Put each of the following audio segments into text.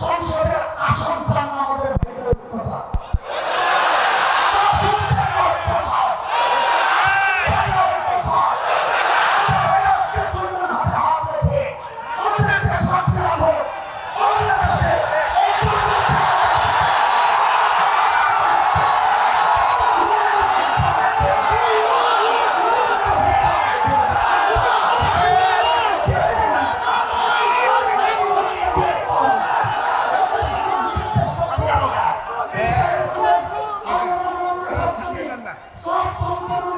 好说 সব তন্ত্র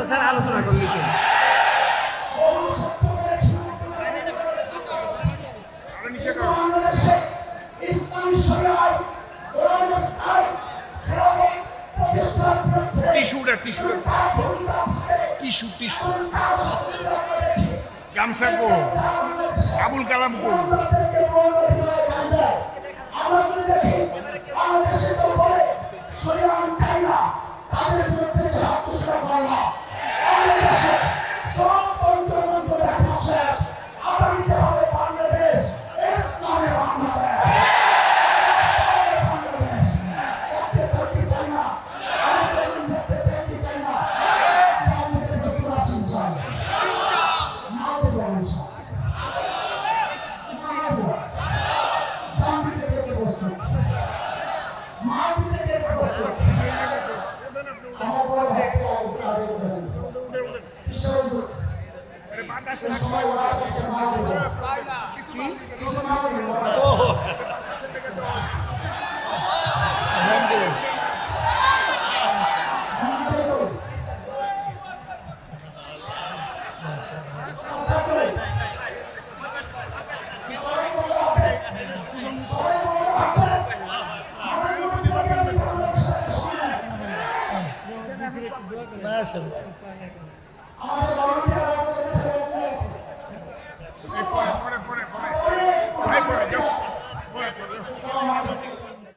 তো স্যার আলোচনা করে। নিচ্ছেন টিস্যুটা টিস্যু টিস্যু টিস্যু। গামছা করুন আবুল কালাম করুন সময় ওরা কাছে মাগরিব কি কিছু মাগরিব Maşallah.